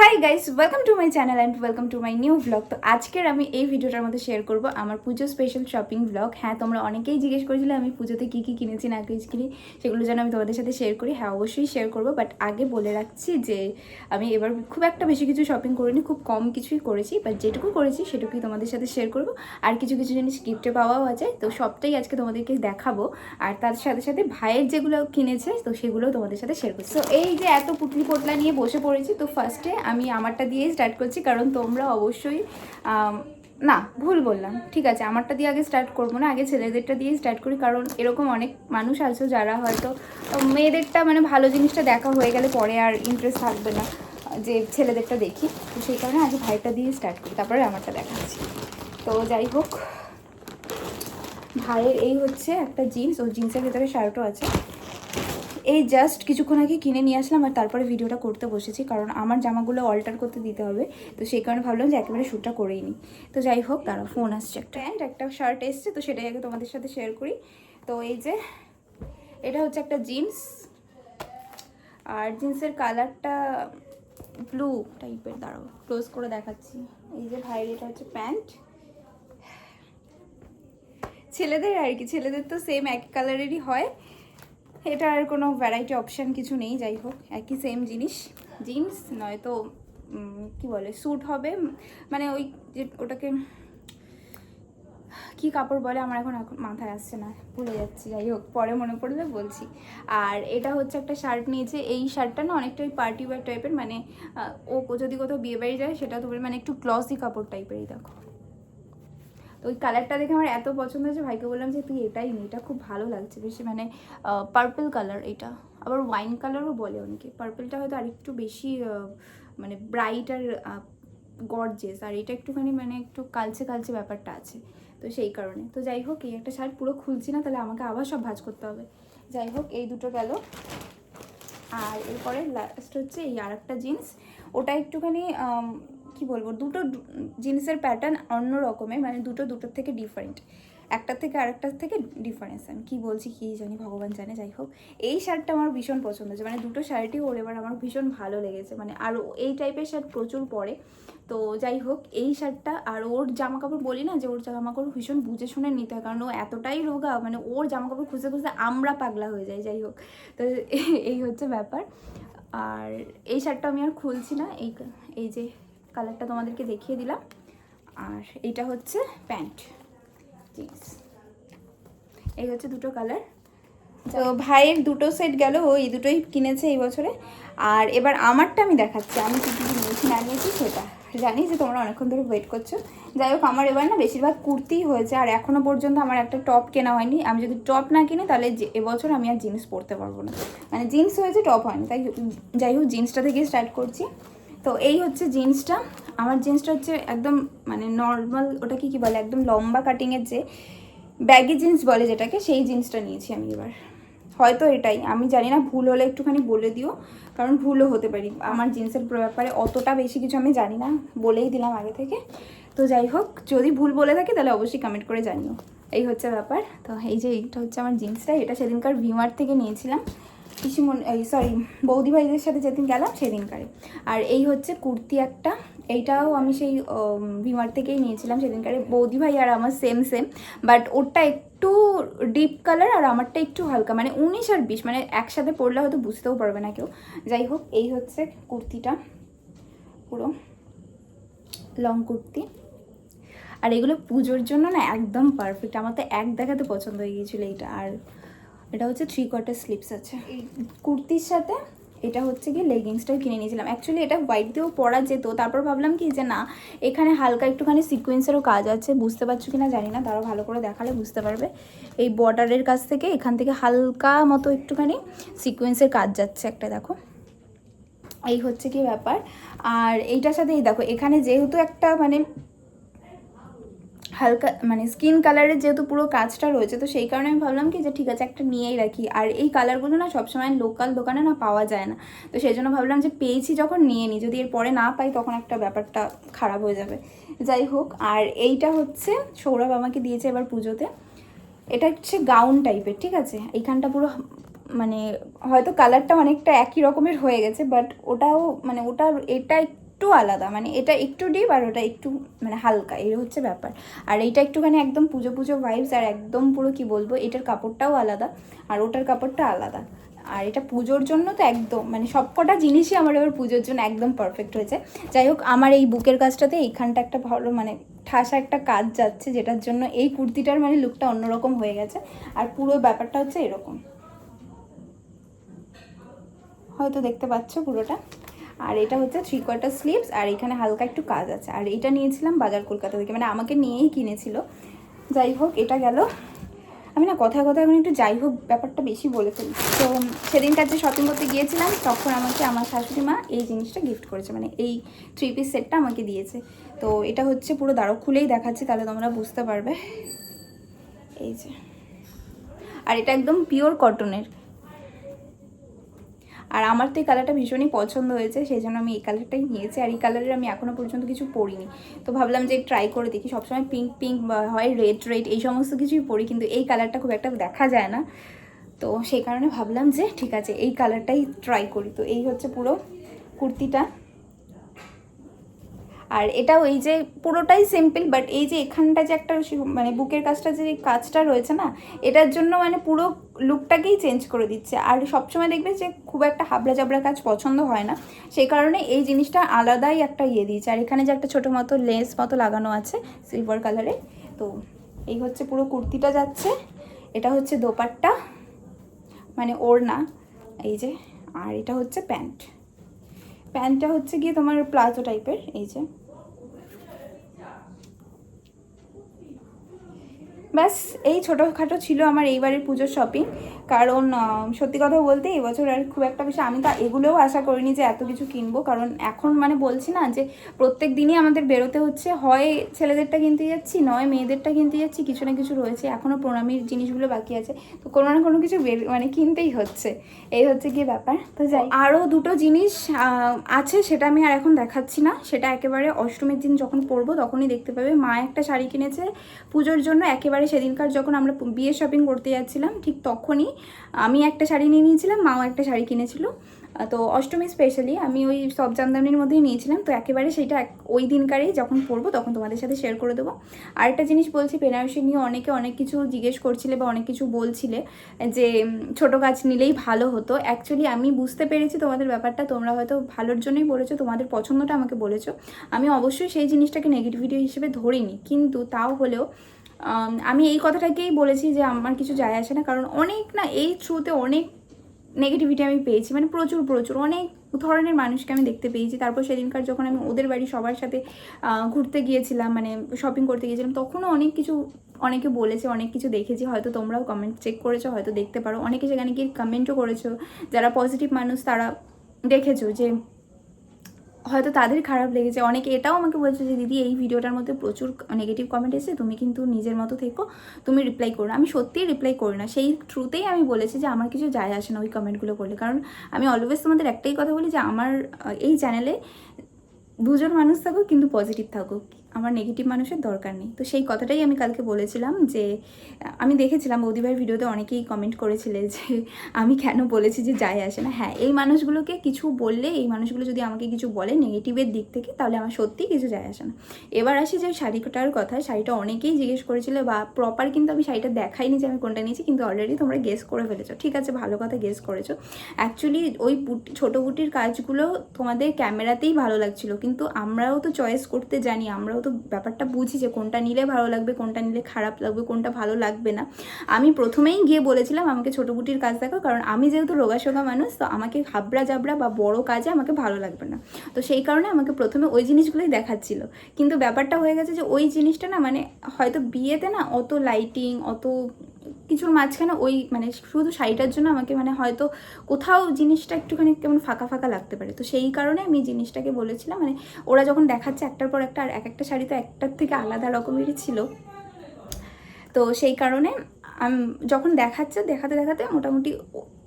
Hi guys welcome to my channel and welcome to my new blog তো আজকের আমি এই ভিডিওটার মধ্যে শেয়ার করব আমার পুজো স্পেশাল শপিং ব্লগ হ্যাঁ তোমরা অনেকেই জিজ্ঞেস করেছিলে আমি পুজোতে কী কী কিনেছি, না কিনি। সেগুলো যেন আমি তোমাদের সাথে শেয়ার করি। হ্যাঁ অবশ্যই শেয়ার করব। বাট আগে বলে রাখছি যে আমি এবার খুব একটা বেশি কিছু শপিং করিনি, খুব কম কিছুই করেছি। বাট যেটুকু করেছি, সেটুকুই তোমাদের সাথে শেয়ার করব। আর কিছু কিছু জিনিস গিফটে পাওয়াও আছে। তো সবটাই আজকে তোমাদেরকে দেখাবো। আর তার সাথে সাথে ভাইয়ের যেগুলো কিনেছে, তো সেগুলোও তোমাদের সাথে শেয়ার করছি। তো এই যে এত পুটলি পোটলা নিয়ে বসে পড়েছি, তো ফার্স্টে আমি আমারটা দিয়েই স্টার্ট করছি, কারণ তোমরা অবশ্যই না, ভুল বললাম, ঠিক আছে, আমারটা দিয়ে আগে স্টার্ট করব না, আগে ছেলেদেরটা দিয়ে স্টার্ট করি, কারণ এরকম অনেক মানুষ আছে যারা হয়তো মেয়েদেরটা মানে ভালো জিনিসটা দেখা হয়ে গেলে পরে আর ইন্টারেস্ট থাকবে না, যে ছেলেদেরটা দেখি, তো সেই কারণে আগে ভাইটা দিয়ে স্টার্ট করি, তারপরে আমারটা দেখাচ্ছি। তো যাই হোক, ভাইয়ের এই হচ্ছে একটা জিন্স ও জিন্সের ভেতরে শার্টও আছে। এই জাস্ট কিছুক্ষণ আগে কিনে নিয়ে আসলাম আর তারপরে ভিডিওটা করতে বসেছি, কারণ আমার জামাগুলো অল্টার করতে দিতে হবে। তো সেই কারণে ভাবলাম যে একেবারে শ্যুটটা করেই নিই। তো যাই হোক তারা ফোন আসছে একটা। প্যান্ট একটা শার্ট এসছে, তো সেটাই আগে তোমাদের সাথে শেয়ার করি। তো এই যে, এটা হচ্ছে একটা জিন্স আর জিন্সের কালারটা ব্লু টাইপের দাঁড়াও ক্লোজ করে দেখাচ্ছি। এই যে ভাইয়ের, এটা হচ্ছে প্যান্ট। ছেলেদের আর কি, ছেলেদের তো সেম এক কালারেরই হয়। এটা আর কোনো ভ্যারাইটি অপশান কিছু নেই, যাই হোক, একই সেম জিনিস। জিন্স নয়তো কি বলে স্যুট হবে। মানে ওই যে ওটাকে, কি কাপড় বলে, আমার এখন মাথায় আসছে না, ভুলে যাচ্ছি, যাই হোক, পরে মনে পড়লে বলছি। আর এটা হচ্ছে একটা শার্ট নিয়েছে এই শার্টটা না অনেকটা ওই পার্টি ওয়ার টাইপের মানে ও যদি কোথাও বিয়ে বাড়ি যায়, সেটা তো মানে একটু ক্লসি কাপড় টাইপেরই দেখো। ওই কালারটা দেখে আমার এত পছন্দ হয়েছে, ভাইকে বললাম যে, তুই এটাই নি, এটা খুব ভালো লাগছে। বেশি মানে পার্পল কালার এটা। আবার ওয়াইন কালারও বলে অনেকে। পার্পলটা হয়তো আরেকটু বেশি মানে ব্রাইট আর গর্জেস আর এটা একটুখানি মানে একটু কালচে কালচে ব্যাপারটা আছে। তো সেই কারণে। তো যাই হোক, এই একটা শার্ট পুরো খুলছি না, তাহলে আমাকে আবার সব ভাজ করতে হবে। যাই হোক, এই দুটো গেল। আর এরপরে লাস্ট হচ্ছে এই আর একটা জিন্স ওটা একটুখানি কি বলব? দুটো জিন্সের প্যাটার্ন অন্য রকমের মানে দুটো দুটোর থেকে ডিফারেন্ট একটার থেকে আরেকটার থেকে ডিফারেন্স আমি কী বলছি, কী জানি ভগবান জানে, যাই হোক। এই শার্টটা আমার ভীষণ পছন্দ হয়েছে। মানে দুটো শার্টই ওর এবার আমার ভীষণ ভালো লেগেছে। মানে আর এই টাইপের শার্ট প্রচুর পরে। তো যাই হোক, এই শার্টটা আর ওর জামা কাপড় বলি না যে, ওর জামা কাপড় ভীষণ বুঝে শুনে নিতে হয়। কারণ ও এতটাই রোগা মানে ওর জামা কাপড় খুঁজতে খুঁজতে আমরা পাগলা হয়ে যাই যাই হোক। তো এই হচ্ছে ব্যাপার। আর এই শার্টটা আমি আর খুলছি না। এই এই যে কালারটা তোমাদেরকে দেখিয়ে দিলাম। আর এইটা হচ্ছে প্যান্ট। জিন্স এই হচ্ছে দুটো কালার। তো ভাইয়ের দুটো সেট গেল ও এই দুটোই কিনেছে এই বছরে। আর এবার আমারটা আমি দেখাচ্ছি। আমি কী কী নিয়েছি না নিয়েছি সেটা। জানি যে তোমরা অনেকক্ষণ ধরে ওয়েট করছ। যাই হোক আমার এবার না বেশিরভাগ কুর্তিই হয়েছে আর এখনও পর্যন্ত আমার একটা টপ কেনা হয়নি। আমি যদি টপ না কিনি তাহলে যে- এবছর আমি আর জিন্স পরতে পারব না। মানে জিন্স হয়েছে টপ হয়নি। তাই যাই হোক জিন্সটা থেকে স্টার্ট করছি। তো এই হচ্ছে জিন্সটা। আমার জিন্সটা হচ্ছে একদম মানে নর্মাল ওটা কি কি বলে, একদম লম্বা কাটিংয়ের যে ব্যাগি জিন্স বলে যেটাকে, সেই জিন্সটা নিয়েছি আমি এবার। হয়তো এটাই, আমি জানি না, ভুল হলে একটুখানি বলে দিও, কারণ ভুলও হতে পারি। আমার জিন্সের ব্যাপারে অতটা বেশি কিছু আমি জানি না, বলেই দিলাম আগে থেকে। তো যাই হোক, যদি ভুল বলে থাকি, তাহলে অবশ্যই কমেন্ট করে জানিও। এই হচ্ছে ব্যাপার। তো এই যে এইটা হচ্ছে আমার জিন্সটা, এটা সেদিনকার ভিমার থেকে নিয়েছিলাম। পিসিমন এই সরি বৌদি ভাইদের সাথে যেদিন গেলাম সেদিনকারে আর এই হচ্ছে কুর্তি একটা। এইটাও আমি সেই ভিমার থেকেই নিয়েছিলাম সেদিনকারে বৌদি ভাই আর আমার সেম সেম বাট ওরটা একটু ডিপ কালার আর আমারটা একটু হালকা। মানে উনিশ আর বিশ মানে একসাথে পরলে হয়তো বুঝতেও পারবে না কেউ। যাই হোক, এই হচ্ছে কুর্তিটা। পুরো লং কুর্তি। আর এগুলো পুজোর জন্য না একদম পারফেক্ট আমার তো এক দেখাতে পছন্দ হয়ে গিয়েছিল এইটা। আর এটা হচ্ছে থ্রি কোয়ার্টার স্লিপস আছে। কুর্তির সাথে এটা হচ্ছে কি লেগিংসটাও কিনে নিয়েছিলাম। অ্যাকচুয়ালি এটা হোয়াইট দিয়েও পরা যেত, তারপর ভাবলাম কি যে না, এখানে হালকা একটুখানি সিকোয়েন্সেরও কাজ আছে, বুঝতে পারছ কি না জানি না তারা ভালো করে দেখালে বুঝতে পারবে। এই বর্ডারের কাছ থেকে এখান থেকে হালকা মতো একটুখানি সিকোয়েন্সের কাজ যাচ্ছে একটা, দেখো। এই হচ্ছে কি ব্যাপার। আর এইটার সাথে এই দেখো, এখানে যেহেতু একটা মানে হালকা মানে স্কিন কালারের যেহেতু পুরো কাজটা রয়েছে, তো সেই কারণে আমি ভাবলাম কি যে ঠিক আছে একটা নিয়েই রাখি। আর এই কালারগুলো না সবসময় লোকাল দোকানে না পাওয়া যায় না। তো সেই জন্য ভাবলাম যে পেয়েছি যখন নিয়ে নিই, যদি এর পরে না পাই তখন একটা ব্যাপারটা খারাপ হয়ে যাবে। যাই হোক, আর এইটা হচ্ছে, সৌরভ আমাকে দিয়েছে এবার পুজোতে। এটা হচ্ছে গাউন টাইপের ঠিক আছে? এইখানটা পুরো মানে হয়তো কালারটা অনেকটা একই রকমের হয়ে গেছে বাট ওটাও মানে ওটার, এটা একটু আলাদা মানে এটা একটু ডিপ আর ওটা একটু মানে হালকা, এই হচ্ছে ব্যাপার। আর এইটা একটুখানি একদম পুজো পুজো ভাইবস আর একদম পুরো কি বলব, এটার কাপড়টাও আলাদা আর ওটার কাপড়টা আলাদা। আর এটা পুজোর জন্য তো একদম মানে সব কটা জিনিসই আমার এবার পুজোর জন্য একদম পারফেক্ট হয়েছে। যাই হোক, আমার এই বুকের কাজটাতে এইখানটা একটা ভালো মানে ঠাসা একটা কাজ যাচ্ছে, যেটার জন্য এই কুর্তিটার মানে লুকটা অন্যরকম হয়ে গেছে। আর পুরো ব্যাপারটা হচ্ছে এরকম। হয়তো দেখতে পাচ্ছ পুরোটা? আর এটা হচ্ছে থ্রি কোয়ার্টার স্লিভস আর এখানে হালকা একটু কাজ আছে। আর এটা নিয়েছিলাম বাজার কলকাতা থেকে মানে আমাকে নিয়েই কিনেছিল। যাই হোক, এটা গেল। আমি না কথায় কথায় এখন একটু যাই হোক, ব্যাপারটা বেশি বলে ফেলি। তো সেদিনকার যে শপিং করতে গিয়েছিলাম, তখন আমাকে আমার শাশুড়ি মা এই জিনিসটা গিফট করেছে মানে এই থ্রি পিস সেটটা আমাকে দিয়েছে। তো এটা হচ্ছে পুরো দাঁড়ো খুলেই দেখাচ্ছি, তাহলে তোমরা বুঝতে পারবে। এই যে। আর এটা একদম পিওর কটনের আর আমার তো এই কালারটা ভীষণই পছন্দ হয়েছে, সেই জন্য আমি এই কালারটাই নিয়েছি। আর এই কালারের আমি এখনও পর্যন্ত কিছু পরিনি। তো ভাবলাম যে ট্রাই করে দেখি, সবসময় পিঙ্ক পিঙ্ক হয় রেড রেড এই সমস্ত কিছুই পরি, কিন্তু এই কালারটা খুব একটা দেখা যায় না। তো সেই কারণে ভাবলাম যে ঠিক আছে, এই কালারটাই ট্রাই করি। তো এই হচ্ছে পুরো কুর্তিটা। আর এটাও এই যে পুরোটাই সিম্পল বাট এই যে এখানটা যে একটা মানে বুকের কাজটা যে কাজটা রয়েছে না, এটার জন্য মানে পুরো লুকটাকেই চেঞ্জ করে দিচ্ছে। আর সবসময় দেখবে যে খুব একটা হাবড়া জাবড়া কাজ পছন্দ হয় না। সেই কারণে এই জিনিসটা আলাদাই একটা ইয়ে দিয়েছে। আর এখানে যে একটা ছোটো মতো লেস মতো লাগানো আছে সিলভার কালারে তো এই হচ্ছে পুরো কুর্তিটা যাচ্ছে। এটা হচ্ছে দোপাট্টা মানে ওড়না, এই যে, আর এটা হচ্ছে প্যান্ট। প্যান্টটা হচ্ছে গিয়ে তোমার প্লাজো টাইপের, এই যে। ব্যাস, এই ছোটোখাটো ছিল আমার এইবারের পুজোর শপিং কারণ সত্যি কথা বলতে এবছর আর খুব একটা বেশি আমি তো এগুলোও আশা করিনি যে এত কিছু কিনবো। কারণ এখন মানে বলছি না যে প্রত্যেক দিনই আমাদের বেরোতে হচ্ছে। হয় ছেলেদেরটা কিনতে যাচ্ছি, নয় মেয়েদেরটা কিনতে যাচ্ছি, কিছু না কিছু রয়েছে। এখনও প্রণামীর জিনিসগুলো বাকি আছে। তো কোনো না কোনো কিছু বের মানে কিনতেই হচ্ছে। এই হচ্ছে কি ব্যাপার। তো যাই আরও দুটো জিনিস আছে সেটা আমি আর এখন দেখাচ্ছি না। সেটা একেবারে অষ্টমীর দিন যখন পরবো তখনই দেখতে পাবে। মা একটা শাড়ি কিনেছে। পুজোর জন্য একেবারে সেদিনকার যখন আমরা বিয়ে শপিং করতে যাচ্ছিলাম, ঠিক তখনই আমি একটা শাড়ি নিয়ে নিয়েছিলাম, মাও একটা শাড়ি কিনেছিল। তো অষ্টমী স্পেশালি আমি ওই সব জামদানির মধ্যেই নিয়েছিলাম। তো একেবারে সেইটা এক- ওই দিনকারেই যখন পরবো তখন তোমাদের সাথে শেয়ার করে দেবো। আরেকটা জিনিস বলছি বেনারসি নিয়ে অনেকে অনেক কিছু জিজ্ঞেস করছিলে বা অনেক কিছু বলছিলে যে ছোটো কাজ নিলেই ভালো হতো। অ্যাকচুয়ালি আমি বুঝতে পেরেছি তোমাদের ব্যাপারটা, তোমরা হয়তো ভালোর জন্যই বলেছ, তোমাদের পছন্দটা আমাকে বলেছ। আমি অবশ্যই সেই জিনিসটাকে নেগেটিভিটি হিসেবে ধরিনি। কিন্তু তাও হলেও আম, এই কথাটাকেই বলেছি যে আমার কিছু যায় আসে না কারণ অনেক না এই থ্রুতে অনেক নেগেটিভিটি আমি পেয়েছি মানে প্রচুর প্রচুর। অনেক ধরনের মানুষকে আমি দেখতে পেয়েছি। তারপর সেদিনকার যখন আমি ওদের বাড়ি সবার সাথে ঘুরতে গিয়েছিলাম মানে শপিং করতে গিয়েছিলাম তখনও অনেক কিছু অনেকে বলেছে অনেক কিছু দেখেছি। হয়তো তোমরাও কমেন্ট চেক করেছ হয়তো দেখতে পারো। অনেকে সেখানে গিয়ে কমেন্টও করেছ। যারা পজিটিভ মানুষ তারা দেখেছ যে হয়তো তাদের খারাপ লেগেছে। অনেকে এটাও আমাকে বলছে যে, দিদি, এই ভিডিওটার মধ্যে প্রচুর নেগেটিভ কমেন্ট এসেছে, তুমি কিন্তু নিজের মতো থেকো, তুমি রিপ্লাই করো আমি সত্যিই রিপ্লাই করি না। সেই থ্রুতেই আমি বলেছি যে, আমার কিছু যায় আসে না ওই কমেন্টগুলো করলে। কারণ আমি অলওয়েজ তোমাদের একটাই কথা বলি যে, আমার এই চ্যানেলে দুজন মানুষ থাকুক কিন্তু পজিটিভ থাকুক। আমার নেগেটিভ মানুষের দরকার নেই। তো সেই কথাটাই আমি কালকে বলেছিলাম যে, আমি দেখেছিলাম বৌদিভাইয়ের ভিডিওতে অনেকেই কমেন্ট করেছিলে যে, আমি কেন বলেছি যে যাই আসে না? হ্যাঁ এই মানুষগুলোকে কিছু বললে, এই মানুষগুলো যদি আমাকে কিছু বলে নেগেটিভের দিক থেকে, তাহলে আমার সত্যিই কিছু যায় আসে না। এবার আসি যে শাড়িটার কথা, শাড়িটা অনেকেই জিজ্ঞেস করেছিল বা প্রপার কিন্তু আমি শাড়িটা দেখাইনি যে আমি কোনটা নিয়েছি, কিন্তু অলরেডি তোমরা গেস করে ফেলেছো। ঠিক আছে, ভালো কথা গেস করেছ। অ্যাকচুয়ালি ওই বুটি, ছোটো বুটির কাজগুলো তোমাদের ক্যামেরাতেই ভালো লাগছিল, কিন্তু আমরাও তো চয়েস করতে জানি, আমরাও তো ব্যাপারটা বুঝি যে কোনটা নিলে ভালো লাগবে, কোনটা নিলে খারাপ লাগবে, কোনটা ভালো লাগবে না। আমি প্রথমেই গিয়ে বলেছিলাম, আমাকে ছোটো গুটির কাজ দেখো কারণ আমি যেহেতু রোগাশোগা মানুষ, তো আমাকে হাবড়া জাবড়া বা বড় কাজে আমাকে ভালো লাগবে না। তো সেই কারণে আমাকে প্রথমে ওই জিনিসগুলোই দেখাচ্ছিল। কিন্তু ব্যাপারটা হয়ে গেছে যে ওই জিনিসটা না মানে হয়তো বিয়েতে না অত লাইটিং অত কিছুর মাঝখানে ওই মানে শুধু শাড়িটার জন্য আমাকে মানে হয়তো কোথাও জিনিসটা একটুখানি কেমন ফাঁকা ফাঁকা লাগতে পারে। তো সেই কারণে আমি জিনিসটাকে বলেছিলাম মানে ওরা যখন দেখাচ্ছে একটার পর একটা আর এক একটা শাড়ি তো একটার থেকে আলাদা রকমেরই ছিল। তো সেই কারণে যখন দেখাচ্ছে দেখাতে দেখাতে মোটামুটি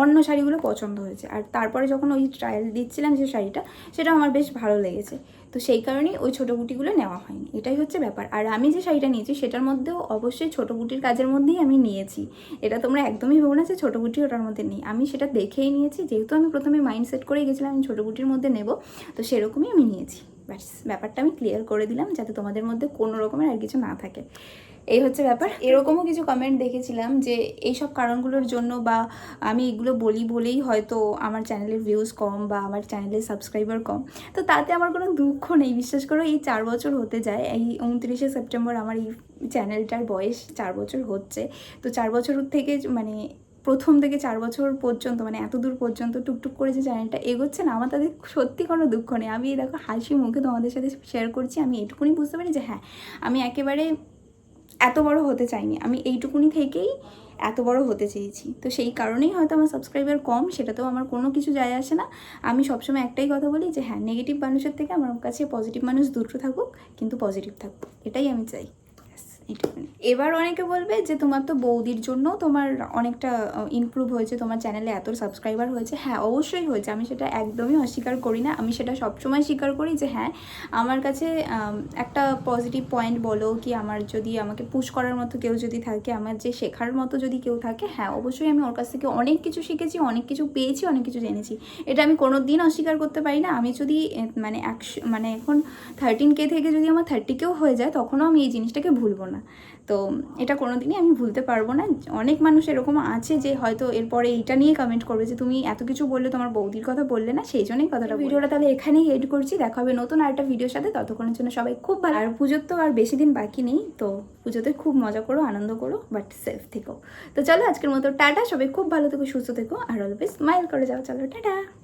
অন্য শাড়িগুলো পছন্দ হয়েছে। আর তারপরে যখন ওই ট্রায়াল দিচ্ছিলাম যে শাড়িটা সেটা আমার বেশ ভালো লেগেছে। তো সেই কারণেই ওই ছোটো গুটিগুলো নেওয়া হয়নি। এটাই হচ্ছে ব্যাপার। আর আমি যে শাড়িটা নিয়েছি, সেটার মধ্যেও অবশ্যই ছোটো গুটির কাজের মধ্যেই আমি নিয়েছি। এটা তোমরা একদমই ভেবো না যে ছোটো গুটি ওটার মধ্যে নেই। আমি সেটা দেখেই নিয়েছি। যেহেতু আমি প্রথমে মাইন্ড সেট করেই গেছিলাম আমি ছোটো গুটির মধ্যে নেব, তো সেরকমই আমি নিয়েছি। ব্যাস, ব্যাপারটা আমি ক্লিয়ার করে দিলাম যাতে তোমাদের মধ্যে কোনো রকমের আর কিছু না থাকে। এই হচ্ছে ব্যাপার। এরকমও কিছু কমেন্ট দেখেছিলাম যে এইসব কারণগুলোর জন্য বা আমি এগুলো বলি বলেই হয়তো আমার চ্যানেলের ভিউজ কম বা আমার চ্যানেলের সাবস্ক্রাইবার কম। তো তাতে আমার কোনো দুঃখ নেই। বিশ্বাস করো, এই চার বছর হতে যায়। এই উনত্রিশে সেপ্টেম্বর আমার এই চ্যানেলটার বয়স চার বছর হচ্ছে। তো চার বছর থেকে মানে প্রথম থেকে চার বছর পর্যন্ত মানে এত দূর পর্যন্ত টুকটুক করে যে চ্যানেলটা এগোচ্ছে না, আমার তাদের সত্যি কোনো দুঃখ নেই। আমি দেখো হাসি মুখে তোমাদের সাথে শেয়ার করছি, আমি এটুকুনি বুঝতে পারি যে হ্যাঁ আমি একেবারে এত বড় হতে চাইনি। আমি এইটুকুনি থেকেই এত বড় হতে চেয়েছি। তো সেই কারণেই হয়তো আমার সাবস্ক্রাইবার কম, সেটাতেও আমার কোনো কিছু যায় আসে না। আমি সবসময় একটাই কথা বলি যে হ্যাঁ নেগেটিভ মানুষের থেকে আমার কাছে পজিটিভ মানুষ দুটো থাকুক, কিন্তু পজিটিভ থাকুক। এটাই আমি চাই। এইটুকুনি। এবার অনেকে বলবে যে তোমার তো বৌদির জন্য তোমার অনেকটা ইমপ্রুভ হয়েছে, তোমার চ্যানেলে এত সাবস্ক্রাইবার হয়েছে। হ্যাঁ অবশ্যই হয়েছে। আমি সেটা একদমই অস্বীকার করি না। আমি সেটা সবসময় স্বীকার করি যে হ্যাঁ আমার কাছে একটা পজিটিভ পয়েন্ট বলো কি, আমার যদি আমাকে পুশ করার মতো কেউ যদি থাকে, আমার যে শেখার মতো যদি কেউ থাকে হ্যাঁ অবশ্যই আমি ওর কাছ থেকে অনেক কিছু শিখেছি, অনেক কিছু পেয়েছি, অনেক কিছু জেনেছি। এটা আমি কোনো দিন অস্বীকার করতে পারি না। আমি যদি মানে একশো মানে এখন থার্টিন কে থেকে যদি আমার থার্টি কেও হয়ে যায়, তখনও আমি এই জিনিসটাকে ভুলবো না। তো এটা কোনো দিনই আমি ভুলতে পারব না। অনেক মানুষ এরকম আছে যে হয়তো এরপরে এইটা নিয়ে কমেন্ট করবে যে তুমি এত কিছু বললে তোমার বৌদির কথা বললে না? সেই জন্যই কথাটা ভিডিওটা তাহলে এখানেই এড করছি। দেখা হবে নতুন আরেকটা ভিডিওর সাথে। ততক্ষণের জন্য সবাই খুব ভালো আর পুজোর তো আর বেশি দিন বাকি নেই তো পুজোতে খুব মজা করো আনন্দ করো বাট সেফ থেকো। তো চলো আজকের মতো টাটা। সবাই খুব ভালো থেকো সুস্থ থেকো আর অলওয়েজ স্মাইল করে যাও। চলো টাটা।